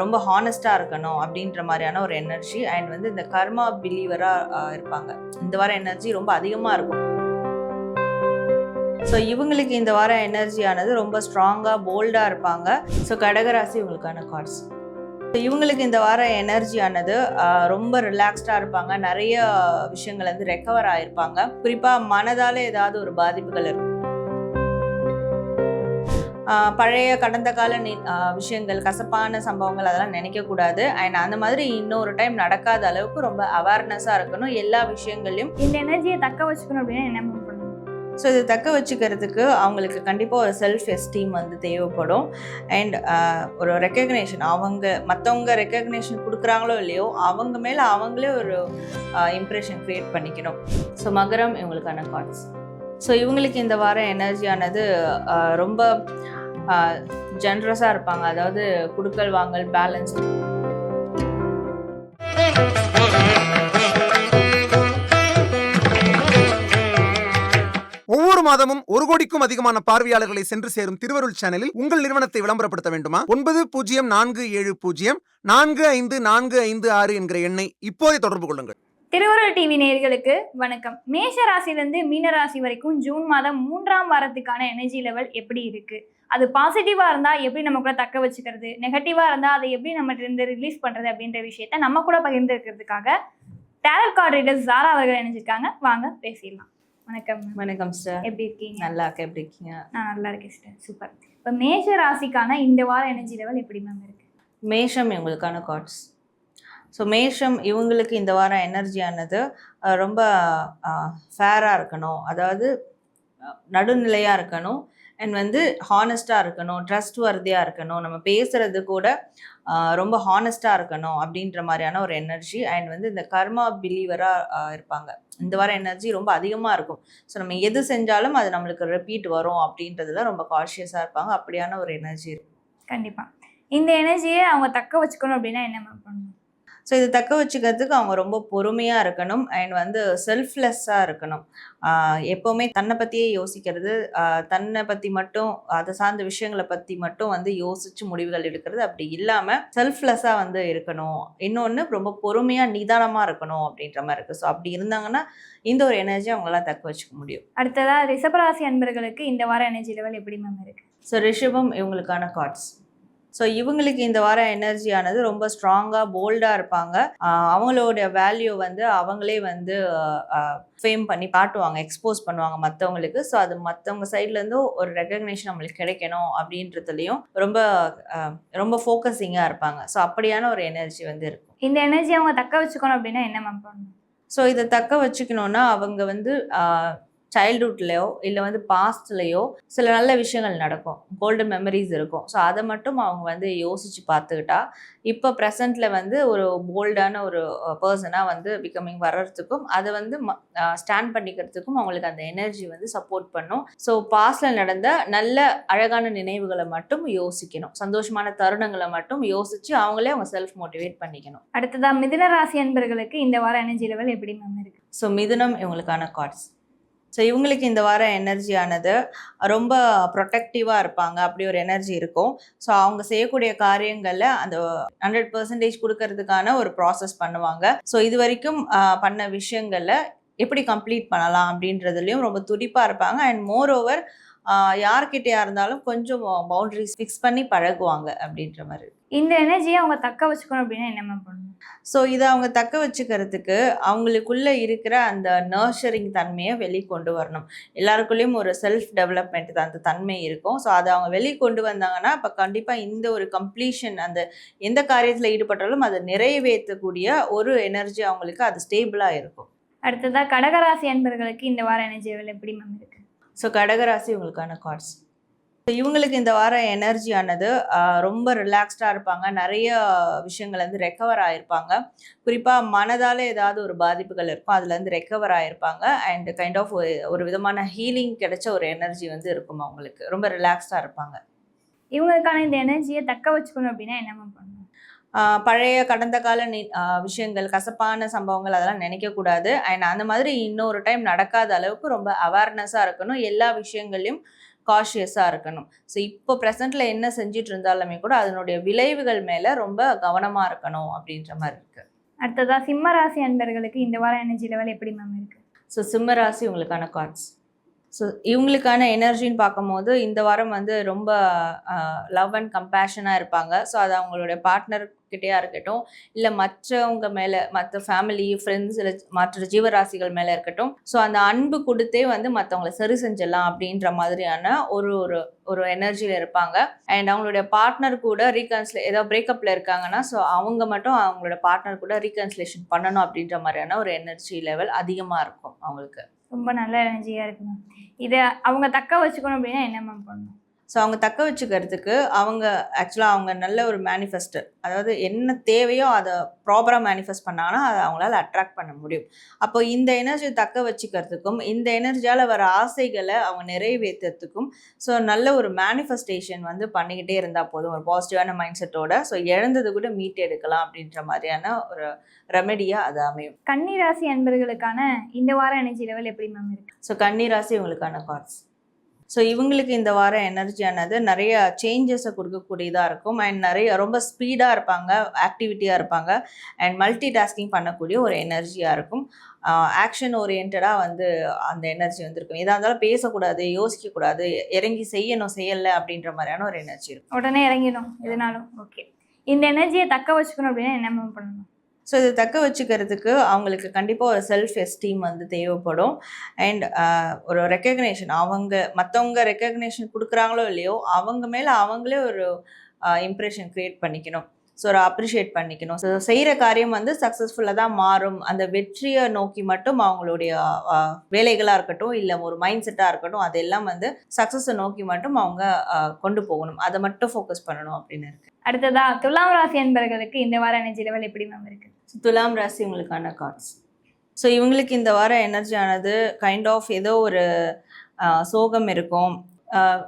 ரொம்ப ஹானஸ்டாக இருக்கணும் அப்படின்ற மாதிரியான ஒரு எனர்ஜி அண்ட் வந்து இந்த கர்மா பிலீவராக இருப்பாங்க. இந்த வார எனர்ஜி ரொம்ப அதிகமாக இருக்கும். ஸோ இவங்களுக்கு இந்த வார எனர்ஜியானது ரொம்ப ஸ்ட்ராங்காக போல்டாக இருப்பாங்க. ஸோ கடகராசி இவங்களுக்கான கார்ட்ஸ் இவங்களுக்கு இந்த வார எனர்ஜியானது ரொம்ப ரிலாக்ஸ்டாக இருப்பாங்க. நிறைய விஷயங்கள் வந்து ரெக்கவர் ஆகிருப்பாங்க குறிப்பாக மனதால் ஏதாவது ஒரு பாதிப்புகள் இருக்கும். பழைய கடந்த கால விஷயங்கள் கசப்பான சம்பவங்கள் அதெல்லாம் நினைக்கக்கூடாது. அண்ட் அந்த மாதிரி இன்னொரு டைம் நடக்காத அளவுக்கு ரொம்ப அவேர்னஸாக இருக்கணும். எல்லா விஷயங்கள்லையும் இந்த எனர்ஜியை தக்க வச்சுக்கணும் அப்படின்னா என்ன பண்ணணும்? ஸோ இது தக்க வச்சுக்கிறதுக்கு அவங்களுக்கு கண்டிப்பாக ஒரு செல்ஃப் எஸ்டீம் வந்து தேவைப்படும். அண்ட் ஒரு ரெக்கக்னேஷன் அவங்க மற்றவங்க ரெக்கக்னேஷன் கொடுக்குறாங்களோ இல்லையோ அவங்க மேலே அவங்களே ஒரு இம்ப்ரெஷன் க்ரியேட் பண்ணிக்கணும். ஸோ மகரம் இவங்களுக்கான கார்ட்ஸ் ஸோ இவங்களுக்கு இந்த வார எனர்ஜியானது ஆஹ், ரொம்ப ஜென்ரஸாக இருப்பாங்க. அதாவது குடுக்கல் வாங்கல் பேலன்ஸ் ஒவ்வொரு மாதமும் ஒரு கோடிக்கும் அதிகமான பார்வையாளர்களை சென்று சேரும் திருவருள் சேனலில் உங்கள் நிறுவனத்தை விளம்பரப்படுத்த வேண்டுமா? ஒன்பது பூஜ்ஜியம் நான்கு ஏழு பூஜ்ஜியம் நான்கு ஐந்து நான்கு ஐந்து ஆறு என்கிற எண்ணை இப்போதே தொடர்பு கொள்ளுங்கள். திருவருள் டிவி நேயர்களுக்கு வணக்கம். மேஷ ராசியிலிருந்து மீன ராசி வரைக்கும் ஜூன் மாதம் மூன்றாம் வாரத்துக்கான எனர்ஜி லெவல் எப்படி இருக்கு? அது பாசிட்டிவா இருந்தா எப்படி நமக்குள்ள தக்க வச்சுக்கிறது? நெகட்டிவா இருந்தா அதை எப்படி நம்ம இருந்து ரிலீஸ் பண்றது அப்படின்ற விஷயத்த நம்ம கூட பகிர்ந்துருக்கிறதுக்காக டேரல் கார்டு ரீடர் ஜாரா அவர்கள் இணைஞ்சிருக்காங்க. வாங்க பேசிடலாம். வணக்கம். வணக்கம் சார் எப்படி இருக்கீங்க? நல்லா இருக்க எப்படி இருக்கீங்க? நான் நல்லா இருக்கேன் சிஸ்டர் சூப்பர் இப்போ மேஷ ராசிக்கான இந்த வார எனர்ஜி லெவல் எப்படி மேம் இருக்கு? மேஷம் இவங்களுக்கான கார்ட்ஸ் ஸோ மேஷம் இவங்களுக்கு இந்த வாரம் எனர்ஜியானது ரொம்ப ஃபேராக இருக்கணும். அதாவது நடுநிலையாக இருக்கணும். அண்ட் வந்து ஹானஸ்டாக இருக்கணும் ட்ரஸ்ட் வர்தியாக இருக்கணும். நம்ம பேசுகிறது கூட ரொம்ப ஹானஸ்டாக இருக்கணும் அப்படின்ற மாதிரியான ஒரு எனர்ஜி அண்ட் வந்து இந்த கர்மா பிலீவராக இருப்பாங்க. இந்த வார எனர்ஜி ரொம்ப அதிகமாக இருக்கும். ஸோ நம்ம எது செஞ்சாலும் அது நம்மளுக்கு ரிப்பீட் வரும் அப்படின்றதுல ரொம்ப காஷியஸாக இருப்பாங்க. அப்படியான ஒரு எனர்ஜி இருக்கும் கண்டிப்பாக இந்த எனர்ஜியை அவங்க தக்க வச்சுக்கணும் அப்படின்னா என்ன பண்ணணும்? ஸோ இது தக்க வச்சுக்கிறதுக்கு அவங்க ரொம்ப பொறுமையாக இருக்கணும் அண்ட் வந்து செல்ஃப்லெஸ்ஸாக இருக்கணும். எப்போவுமே தன்னை பற்றியே யோசிக்கிறது தன்னை பற்றி மட்டும் அதை சார்ந்த விஷயங்களை பற்றி மட்டும் வந்து யோசித்து முடிவுகள் எடுக்கிறது அப்படி இல்லாமல் செல்ஃப்லெஸ்ஸாக வந்து இருக்கணும். இன்னொன்று ரொம்ப பொறுமையாக நிதானமாக இருக்கணும் அப்படின்ற மாதிரி இருக்குது ஸோ அப்படி இருந்தாங்கன்னா இந்த ஒரு எனர்ஜி அவங்களால தக்க வச்சுக்க முடியும். அடுத்ததா ரிஷபராசி அன்பர்களுக்கு இந்த வார எனர்ஜி லெவல் எப்படி மேம் இருக்கு? ஸோ ரிஷபம் இவங்களுக்கான கார்ட்ஸ் ஸோ இவங்களுக்கு இந்த வார எனர்ஜியானது ரொம்ப ஸ்ட்ராங்காக போல்டாக இருப்பாங்க. அவங்களோட வேல்யூ வந்து அவங்களே வந்து ஃபேம் பண்ணி காட்டுவாங்க எக்ஸ்போஸ் பண்ணுவாங்க மற்றவங்களுக்கு ஸோ அது மற்றவங்க சைட்லேருந்து ஒரு ரெக்கக்னேஷன் நம்மளுக்கு கிடைக்கணும் அப்படின்றதுலையும் ரொம்ப ரொம்ப ஃபோக்கஸிங்காக இருப்பாங்க. ஸோ அப்படியான ஒரு எனர்ஜி வந்து இருக்கும். இந்த எனர்ஜி அவங்க தக்க வச்சுக்கணும் அப்படின்னா என்ன மேம் பண்ணணும்? ஸோ இதை தக்க வச்சுக்கணுன்னா அவங்க வந்து சைல்ட்ஹுட்லேயோ இல்லை வந்து பாஸ்ட்லேயோ சில நல்ல விஷயங்கள் நடக்கும். கோல்டன் மெமரிஸ் இருக்கும். ஸோ அதை மட்டும் அவங்க வந்து யோசித்து பார்த்துக்கிட்டா இப்போ ப்ரெசண்ட்டில் வந்து ஒரு போல்டான ஒரு பர்சனாக வந்து பிகமிங் வர்றதுக்கும் அதை வந்து ஸ்டாண்ட் பண்ணிக்கிறதுக்கும் அவங்களுக்கு அந்த எனர்ஜி வந்து சப்போர்ட் பண்ணும். ஸோ பாஸ்டில் நடந்த நல்ல அழகான நினைவுகளை மட்டும் யோசிக்கணும். சந்தோஷமான தருணங்களை மட்டும் யோசித்து அவங்களே அவங்க செல்ஃப் மோட்டிவேட் பண்ணிக்கணும். அடுத்ததா மிதுன ராசி அன்பர்களுக்கு இந்த வார எனர்ஜி லெவல் எப்படி மேம் இருக்கு? ஸோ மிதுனம் இவங்களுக்கான கார்ட்ஸ் ஸோ இவங்களுக்கு இந்த வார எனர்ஜியானது ரொம்ப ப்ரொட்டக்டிவாக இருப்பாங்க. அப்படி ஒரு எனர்ஜி இருக்கும். ஸோ அவங்க செய்யக்கூடிய காரியங்களில் அந்த ஹண்ட்ரட் பர்சன்டேஜ் கொடுக்கறதுக்கான ஒரு ப்ராசஸ் பண்ணுவாங்க. ஸோ இது வரைக்கும் பண்ண விஷயங்களில் எப்படி கம்ப்ளீட் பண்ணலாம் அப்படின்றதுலையும் ரொம்ப துடிப்பாக இருப்பாங்க. அண்ட் மோர் ஓவர் யார்கிட்டயா இருந்தாலும் கொஞ்சம் பவுண்டரிஸ் ஃபிக்ஸ் பண்ணி பழகுவாங்க அப்படின்ற மாதிரி இந்த எனர்ஜியை அவங்க தக்க வச்சுக்கணும் அப்படின்னா என்ன மேம் பண்ணணும்? ஸோ இதை அவங்க தக்க வச்சுக்கிறதுக்கு அவங்களுக்குள்ள இருக்கிற அந்த நர்ச்சரிங் தன்மையை வெளிக்கொண்டு வரணும். எல்லாருக்குள்ளேயும் ஒரு செல்ஃப் டெவலப்மெண்ட் அந்த தன்மை இருக்கும். ஸோ அதை அவங்க வெளிக்கொண்டு வந்தாங்கன்னா இப்போ கண்டிப்பாக இந்த ஒரு கம்ப்ளீஷன் அந்த எந்த காரியத்தில் ஈடுபட்டாலும் அதை நிறைவேற்றக்கூடிய ஒரு எனர்ஜி அவங்களுக்கு அது ஸ்டேபிளாக இருக்கும். அடுத்ததா கடகராசி அன்பர்களுக்கு இந்த வார எனர்ஜி எப்படி மேம் இருக்கு? ஸோ கடகராசி உங்களுக்கான கார்ட்ஸ் இவங்களுக்கு இந்த வார எனர்ஜியானது ஆஹ், ரொம்ப ரிலாக்ஸ்டாக இருப்பாங்க. நிறைய விஷயங்கள் வந்து ரெக்கவர் ஆயிருப்பாங்க. குறிப்பாக மனதால் ஏதாவது ஒரு பாதிப்புகள் இருக்கும் அதுலேருந்து ரெக்கவர் ஆயிருப்பாங்க. அண்ட் கைண்ட் ஆஃப் ஒரு விதமான ஹீலிங் கிடைச்ச ஒரு எனர்ஜி வந்து இருக்கும் அவங்களுக்கு. ரொம்ப ரிலாக்ஸ்டாக இருப்பாங்க. இவங்களுக்கான இந்த எனர்ஜியை தக்க வச்சுக்கணும் அப்படின்னா என்ன பண்ணணும்? பழைய கடந்த கால விஷயங்கள் கசப்பான சம்பவங்கள் அதெல்லாம் நினைக்கக்கூடாது அண்ட் அந்த மாதிரி இன்னொரு டைம் நடக்காத அளவுக்கு ரொம்ப அவேர்னஸாக இருக்கணும். எல்லா விஷயங்களையும் காஷியஸாக இருக்கணும். ஸோ இப்போ ப்ரெசண்ட்டில் என்ன செஞ்சுட்டு இருந்தாலுமே கூட அதனுடைய விளைவுகள் மேலே ரொம்ப கவனமாக இருக்கணும் அப்படின்ற மாதிரி இருக்குது அடுத்ததா சிம்ம ராசி அன்பர்களுக்கு இந்த வாரம் எனர்ஜி லெவல் எப்படி மேம் இருக்கு? ஸோ சிம்ம ராசி உங்களுக்கான கார்ட்ஸ் ஸோ இவங்களுக்கான எனர்ஜின்னு பார்க்கும்போது இந்த வாரம் வந்து ரொம்ப லவ் அண்ட் கம்பேஷனாக இருப்பாங்க. ஸோ அது அவங்களுடைய பார்ட்னர் கிட்டேயா இருக்கட்டும் இல்லை மற்றவங்க மேலே மற்ற ஃபேமிலி ஃப்ரெண்ட்ஸ் இல்லை மற்ற ஜீவராசிகள் மேலே இருக்கட்டும் ஸோ அந்த அன்பு கொடுத்தே வந்து மற்றவங்கள சரி செஞ்சிடலாம் அப்படின்ற மாதிரியான ஒரு ஒரு ஒரு எனர்ஜியில் இருப்பாங்க. அண்ட் அவங்களுடைய பார்ட்னர் கூட ரீகன்சிலே ஏதோ பிரேக்கப்பில் இருக்காங்கன்னா ஸோ அவங்க மட்டும் அவங்களோட பார்ட்னர் கூட ரீகன்சிலேஷன் பண்ணணும் அப்படின்ற மாதிரியான ஒரு எனர்ஜி லெவல் அதிகமாக இருக்கும் அவங்களுக்கு. ரொம்ப நல்ல எனர்ஜியாக இருக்கு மேம் இதை அவங்க தக்க வச்சுக்கணும் அப்படின்னா என்ன மேம் பண்ணணும்? ஸோ அவங்க தக்க வச்சுக்கிறதுக்கு அவங்க ஆக்சுவலாக அவங்க நல்ல ஒரு மேனிஃபெஸ்டர் அதாவது என்ன தேவையோ அதை ப்ராப்பராக மேனிஃபெஸ்ட் பண்ணாங்கன்னா அதை அவங்களால அட்ராக்ட் பண்ண முடியும். அப்போ இந்த எனர்ஜியை தக்க வச்சுக்கிறதுக்கும் இந்த எனர்ஜியால் வர ஆசைகளை அவங்க நிறைவேற்றுறதுக்கும் ஸோ நல்ல ஒரு மேனிஃபெஸ்டேஷன் வந்து பண்ணிக்கிட்டே இருந்தால் போதும். ஒரு பாசிட்டிவான மைண்ட் செட்டோட ஸோ இழந்தது கூட மீட் எடுக்கலாம் அப்படின்ற மாதிரியான ஒரு ரெமெடியாக அது அமையும். கன்னி ராசி அன்பர்களுக்கான இந்த வாரம் எனர்ஜி லெவல் எப்படி மேம் இருக்கு? ஸோ கன்னிராசி இவங்களுக்கான கார்ட்ஸ் ஸோ இவங்களுக்கு இந்த வாரம் எனர்ஜியானது நிறைய சேஞ்சஸை கொடுக்கக்கூடியதாக இருக்கும். அண்ட் நிறைய ரொம்ப ஸ்பீடாக இருப்பாங்க ஆக்டிவிட்டியாக இருப்பாங்க. அண்ட் மல்டி டாஸ்கிங் பண்ணக்கூடிய ஒரு எனர்ஜியாக இருக்கும். ஆக்ஷன் ஓரியன்டாக வந்து அந்த எனர்ஜி வந்திருக்கும். எதாக இருந்தாலும் பேசக்கூடாது யோசிக்கக்கூடாது இறங்கி செய்யணும் செய்யலை அப்படின்ற மாதிரியான ஒரு எனர்ஜி இருக்கும். உடனே இறங்கிடும் எதுனாலும். ஓகே இந்த எனர்ஜியை தக்க வச்சுக்கணும் அப்படின்னா என்ன மேம் பண்ணணும்? ஸோ இதை தக்க வச்சுக்கிறதுக்கு அவங்களுக்கு கண்டிப்பாக ஒரு செல்ஃப் எஸ்டீம் வந்து தேவைப்படும். அண்ட் uh, ஒரு ரெக்கக்னேஷன் அவங்க மற்றவங்க ரெக்கக்னேஷன் கொடுக்குறாங்களோ இல்லையோ அவங்க மேலே அவங்களே ஒரு uh, இம்ப்ரெஷன் க்ரியேட் பண்ணிக்கணும். ஸோ ஒரு அப்ரிஷியேட் பண்ணிக்கணும். ஸோ செய்கிற காரியம் வந்து சக்ஸஸ்ஃபுல்லாக தான் மாறும். அந்த வெற்றியை நோக்கி மட்டும் அவங்களுடைய uh, வேலைகளாக இருக்கட்டும் இல்லை ஒரு மைண்ட் செட்டாக இருக்கட்டும் அதெல்லாம் வந்து சக்ஸஸை நோக்கி மட்டும் அவங்க கொண்டு போகணும். அதை மட்டும் ஃபோக்கஸ் பண்ணணும் அப்படின்னு இருக்கு. அடுத்ததா துலாம் ராசி அன்பர்களுக்கு இந்த வாரம் எனர்ஜி லெவல் எப்படி மேம் இருக்கு? துலாம் ராசி உங்களுக்கான கார்ட்ஸ் ஸோ இவங்களுக்கு இந்த வார எனர்ஜி ஆனது கைண்ட் ஆஃப் ஏதோ ஒரு சோகம் இருக்கும்.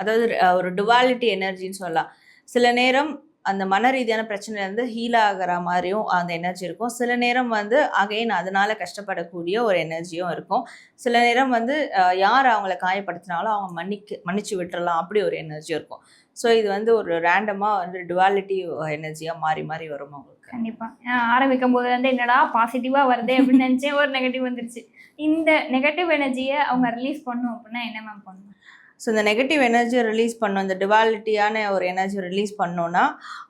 அதாவது ஒரு டுவாலிட்டி எனர்ஜின்னு சொல்லலாம். சில நேரம் அந்த மன ரீதியான பிரச்சனையிலேருந்து ஹீல் ஆகிற மாதிரியும் அந்த எனர்ஜி இருக்கும். சில நேரம் வந்து அகைன் அதனால கஷ்டப்படக்கூடிய ஒரு எனர்ஜியும் இருக்கும். சில நேரம் வந்து யார் அவங்கள காயப்படுத்தினாலும் அவங்க மன்னிக்க மன்னிச்சு விட்டுறலாம் அப்படி ஒரு எனர்ஜி இருக்கும். ஸோ இது வந்து ஒரு ரேண்டமாக வந்து டுவாலிட்டி எனர்ஜியாக மாறி மாறி வரும் அவங்களுக்கு கண்டிப்பா. நான் ஆரம்பிக்கும் போது வந்து என்னடா பாசிட்டிவா வருதே அப்படின்னு நினைச்சேன் ஒரு நெகட்டிவ் வந்துருச்சு. இந்த நெகட்டிவ் எனர்ஜியை அவங்க ரிலீஸ் பண்ணும் அப்படின்னா என்ன மேம் பண்ணணும் ஸோ இந்த நெகட்டிவ் எனர்ஜியை ரிலீஸ் பண்ணும் இந்த டிவாலிட்டியான ஒரு எனர்ஜி ரிலீஸ் பண்ணோன்னா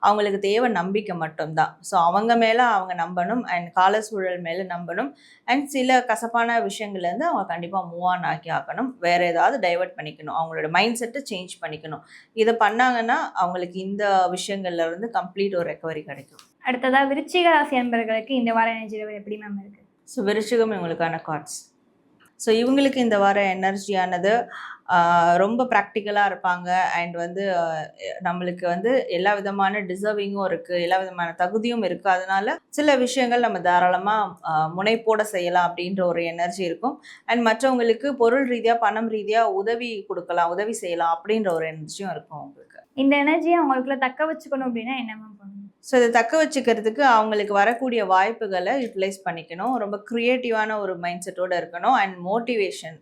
அவங்களுக்கு தேவை நம்பிக்கை மட்டும்தான். ஸோ அவங்க மேலே அவங்க நம்பணும் அண்ட் கால சூழல் மேலே நம்பணும் அண்ட் சில கசப்பான விஷயங்கள்லேருந்து அவங்க கண்டிப்பாக மூவ் ஆன் ஆக்கி ஆக்கணும் வேறு ஏதாவது டைவர்ட் பண்ணிக்கணும் அவங்களோட மைண்ட் செட்டை சேஞ்ச் பண்ணிக்கணும். இதை பண்ணாங்கன்னா அவங்களுக்கு இந்த விஷயங்கள்லேருந்து கம்ப்ளீட் ஒரு ரெக்கவரி கிடைக்கும். அடுத்ததா விருச்சிக ராசி அன்பர்களுக்கு இந்த வாரம் எனர்ஜி எப்படி மேம் இருக்கு? ஸோ விருச்சிகம் இவங்களுக்கான கார்ட்ஸ் ஸோ இவங்களுக்கு இந்த வார எனர்ஜியானது ரொம்ப ப்ராக்டிக்கலாக இருப்பாங்க. அண்ட் வந்து நம்மளுக்கு வந்து எல்லா விதமான டிசர்விங்கும் இருக்குது எல்லா விதமான தகுதியும் இருக்குது அதனால சில விஷயங்கள் நம்ம தாராளமாக முனைப்போட செய்யலாம் அப்படின்ற ஒரு எனர்ஜி இருக்கும். அண்ட் மற்றவங்களுக்கு பொருள் ரீதியாக பணம் ரீதியாக உதவி கொடுக்கலாம் உதவி செய்யலாம் அப்படின்ற ஒரு எனர்ஜியும் இருக்கும் அவங்களுக்கு. இந்த எனர்ஜியை அவங்களுக்குள்ள தக்க வச்சுக்கணும் அப்படின்னா என்ன மேம் ஸோ இதை தக்க வச்சுக்கிறதுக்கு அவங்களுக்கு வரக்கூடிய வாய்ப்புகளை யூட்டிலைஸ் பண்ணிக்கணும். ரொம்ப க்ரியேட்டிவான ஒரு மைண்ட் செட்டோட இருக்கணும். அண்ட் மோட்டிவேஷன்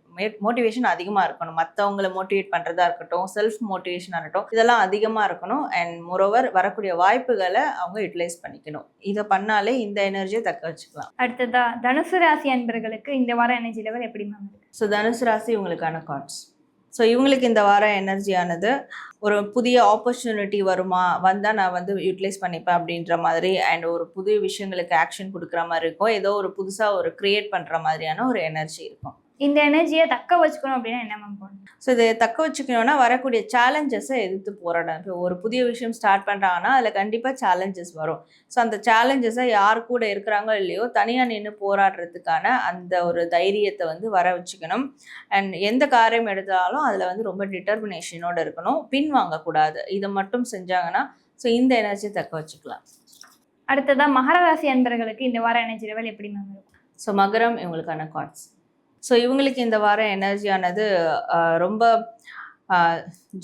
மோட்டிவேஷன் அதிகமாக இருக்கணும். மற்றவங்களை மோட்டிவேட் பண்ணுறதா இருக்கட்டும் செல்ஃப் மோட்டிவேஷனாக இருக்கட்டும் இதெல்லாம் அதிகமாக இருக்கணும். அண்ட் மோரோவர் வரக்கூடிய வாய்ப்புகளை அவங்க யூட்டிலைஸ் பண்ணிக்கணும். இதை பண்ணாலே இந்த எனர்ஜியை தக்க வச்சுக்கலாம். அடுத்ததா தனுசு ராசி அன்பர்களுக்கு இந்த வாரம் எனர்ஜி லெவல் எப்படி மேம் ஸோ தனுசு ராசி இவங்களுக்கான கார்ட்ஸ் ஸோ இவங்களுக்கு இந்த வாரம் எனர்ஜியானது ஒரு புதிய ஆப்பர்ச்சுனிட்டி வருமா? வந்தால் நான் வந்து யூட்டிலைஸ் பண்ணிப்பேன் அப்படின்ற மாதிரி அண்ட் ஒரு புதிய விஷயங்களுக்கு ஆக்ஷன் கொடுக்குற மாதிரி இருக்கும். ஏதோ ஒரு புதுசாக ஒரு க்ரியேட் பண்ணுற மாதிரியான ஒரு எனர்ஜி இருக்கும். இந்த எனர்ஜியை தக்க வச்சுக்கணும் அப்படின்னா என்ன மேம் பண்ணணும்? ஸோ இதை தக்க வச்சுக்கணும்னா வரக்கூடிய சேலஞ்சஸை எதிர்த்து போராடணும். இப்போ ஒரு புதிய விஷயம் ஸ்டார்ட் பண்ணுறாங்கன்னா அதில் கண்டிப்பாக சேலஞ்சஸ் வரும். ஸோ அந்த சேலஞ்சஸை யார் கூட இருக்கிறாங்களோ இல்லையோ தனியாக நின்று போராடுறதுக்கான அந்த ஒரு தைரியத்தை வந்து வர வச்சுக்கணும். அண்ட் எந்த காரியம் எடுத்தாலும் அதில் வந்து ரொம்ப டிட்டர்மினேஷனோட இருக்கணும். பின் வாங்கக்கூடாது இதை மட்டும் செஞ்சாங்கன்னா ஸோ இந்த எனர்ஜி தக்க வச்சுக்கலாம். அடுத்ததா மகர ராசி அன்பர்களுக்கு இந்த வாரம் எனர்ஜி லெவல் எப்படி மேம் இருக்கும்? ஸோ மகரம் இவங்களுக்கான கார்ட்ஸ் ஸோ இவங்களுக்கு இந்த வாரம் எனர்ஜியானது ரொம்ப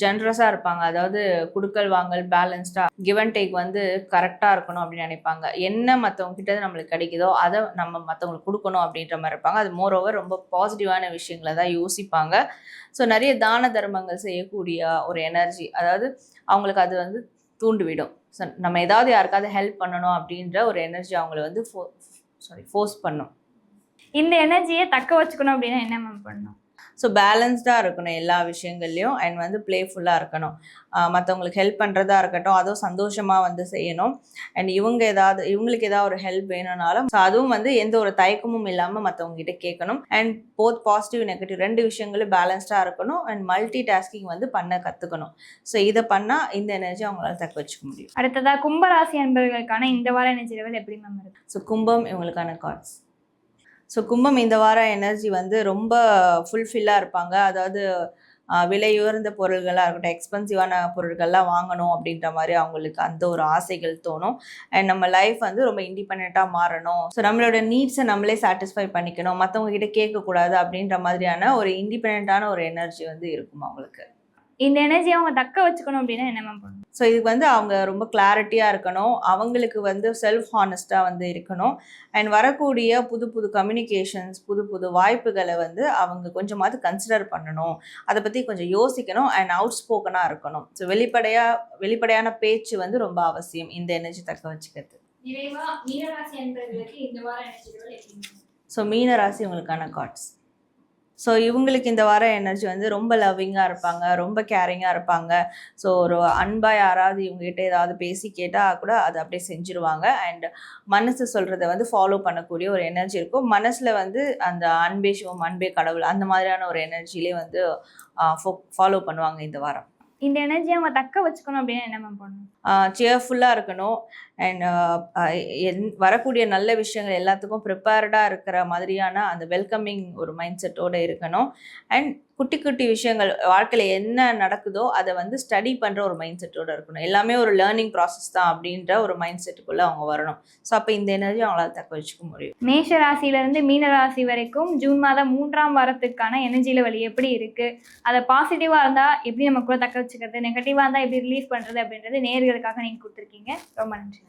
ஜென்ரஸாக இருப்பாங்க. அதாவது குடுக்கல் வாங்கல் பேலன்ஸ்டாக கிவ் அண்ட் டேக் வந்து கரெக்டாக இருக்கணும் அப்படின்னு நினைப்பாங்க. என்ன மற்றவங்க கிட்ட நம்மளுக்கு கிடைக்குதோ அதை நம்ம மற்றவங்களுக்கு கொடுக்கணும் அப்படின்ற மாதிரி இருப்பாங்க. அது மோர் ஓவர் ரொம்ப பாசிட்டிவான விஷயங்களை தான் யோசிப்பாங்க. ஸோ நிறைய தான தர்மங்கள் செய்யக்கூடிய ஒரு எனர்ஜி அதாவது அவங்களுக்கு அது வந்து தூண்டிவிடும். ஸோ நம்ம ஏதாவது யாருக்காவது ஹெல்ப் பண்ணணும் அப்படின்ற ஒரு எனர்ஜி அவங்கள வந்து ஃபோ சாரி ஃபோர்ஸ் பண்ணும். இந்த எனர்ஜியை தக்க வச்சுக்கணும் அப்படின்னா என்ன மேம் பண்ணணும்? ஸோ பேலன்ஸ்டாக இருக்கணும் எல்லா விஷயங்கள்லையும் அண்ட் வந்து ப்ளேஃபுல்லாக இருக்கணும். மற்றவங்களுக்கு ஹெல்ப் பண்ணுறதா இருக்கட்டும் அதுவும் சந்தோஷமாக வந்து செய்யணும். அண்ட் இவங்க ஏதாவது இவங்களுக்கு ஏதாவது ஒரு ஹெல்ப் வேணும்னாலும் ஸோ அதுவும் வந்து எந்த ஒரு தயக்கமும் இல்லாமல் மற்றவங்க கிட்ட கேட்கணும். அண்ட் போத் பாசிட்டிவ் நெகட்டிவ் ரெண்டு விஷயங்களும் பேலன்ஸ்டாக இருக்கணும் அண்ட் மல்டி டாஸ்கிங் வந்து பண்ண கற்றுக்கணும் ஸோ இதை பண்ணால் இந்த எனர்ஜி அவங்களால தக்க வச்சுக்க முடியும். அடுத்ததா கும்பராசி அன்பர்களுக்கான இந்த வார எனர்ஜி லெவல் எப்படி மேம் இருக்கு? ஸோ கும்பம் இவங்களுக்கான கார்ட்ஸ் ஸோ கும்பம் இந்த வார எனர்ஜி வந்து ரொம்ப ஃபுல்ஃபில்லாக இருப்பாங்க. அதாவது விலையுயர்ந்த பொருள்களாக இருக்கட்டும் எக்ஸ்பென்சிவான பொருட்கள்லாம் வாங்கணும் அப்படின்ற மாதிரி அவங்களுக்கு அந்த ஒரு ஆசைகள் தோணும். அண்ட் நம்ம லைஃப் வந்து ரொம்ப இண்டிபெண்ட்டாக மாறணும். ஸோ நம்மளோட நீட்ஸை நம்மளே சாட்டிஸ்ஃபை பண்ணிக்கணும். மற்றவங்க கிட்ட கேட்கக்கூடாது அப்படின்ற மாதிரியான ஒரு இண்டிபெண்ட்டான ஒரு எனர்ஜி வந்து இருக்கும் அவங்களுக்கு. இந்த எனர்ஜியை அவங்க தக்க வச்சுக்கணும் அப்படின்னா என்ன மேம் பண்ணணும்? ஸோ இதுக்கு வந்து அவங்க ரொம்ப கிளாரிட்டியாக இருக்கணும். அவங்களுக்கு வந்து செல்ஃப் ஹானஸ்டாக வந்து இருக்கணும். அண்ட் வரக்கூடிய புது புது கம்யூனிகேஷன்ஸ் புது புது வாய்ப்புகளை வந்து அவங்க கொஞ்சமாவது கன்சிடர் பண்ணணும். அதை பற்றி கொஞ்சம் யோசிக்கணும் அண்ட் அவுட் ஸ்போக்கனாக இருக்கணும். ஸோ வெளிப்படையாக வெளிப்படையான பேச்சு வந்து ரொம்ப அவசியம் இந்த எனர்ஜி தக்க வச்சுக்கிறது. மீனராசி அன்பர்களுக்கு இந்த வார எனர்ஜி லெவல் எப்படி ஸோ மீன ராசி உங்களுக்கான கார்ட்ஸ் ஸோ இவங்களுக்கு இந்த வார எனர்ஜி வந்து ரொம்ப லவ்விங்காக இருப்பாங்க ரொம்ப கேரிங்காக இருப்பாங்க. ஸோ ஒரு அன்பாக யாராவது இவங்ககிட்ட ஏதாவது பேசி கேட்டால் கூட அதை அப்படியே செஞ்சுருவாங்க. அண்ட் மனசு சொல்கிறத வந்து ஃபாலோ பண்ணக்கூடிய ஒரு எனர்ஜி இருக்கும். மனசில் வந்து அந்த அன்பே சிவம் அன்பே கடவுள் அந்த மாதிரியான ஒரு எனர்ஜிலே வந்து ஃபாலோ பண்ணுவாங்க இந்த வாரம். இந்த எனர்ஜியை அவங்க தக்க வச்சுக்கணும் அப்படின்னா என்ன மேம் பண்ணணும்? சியர்ஃபுல்லாக இருக்கணும். அண்ட் uh, என் வரக்கூடிய நல்ல விஷயங்கள் எல்லாத்துக்கும் ப்ரிப்பேர்டாக இருக்கிற மாதிரியான அந்த வெல்கமிங் ஒரு மைண்ட் செட்டோடு இருக்கணும். அண்ட் குட்டி குட்டி விஷயங்கள் வாழ்க்கையில் என்ன நடக்குதோ அதை வந்து ஸ்டடி பண்ணுற ஒரு மைண்ட் செட்டோடு இருக்கணும். எல்லாமே ஒரு லேர்னிங் ப்ராசஸ் தான் அப்படின்ற ஒரு மைண்ட் செட்டுக்குள்ளே அவங்க வரணும். ஸோ அப்போ இந்த எனர்ஜி அவங்களால தக்க வச்சுக்க முடியும். மேஷ ராசியிலேருந்து மீன ராசி வரைக்கும் ஜூன் மாதம் மூன்றாம் வாரத்துக்கான எனர்ஜி லெவல் எப்படி இருக்குது அதை பாசிட்டிவாக இருந்தால் எப்படி நம்ம கூட தக்க வச்சுக்கிறது? நெகட்டிவாக இருந்தால் எப்படி ரிலீஃப் பண்ணுறது அப்படின்றது நேர்களுக்காக நீங்கள் கொடுத்துருக்கீங்க. ரொம்ப நன்றி.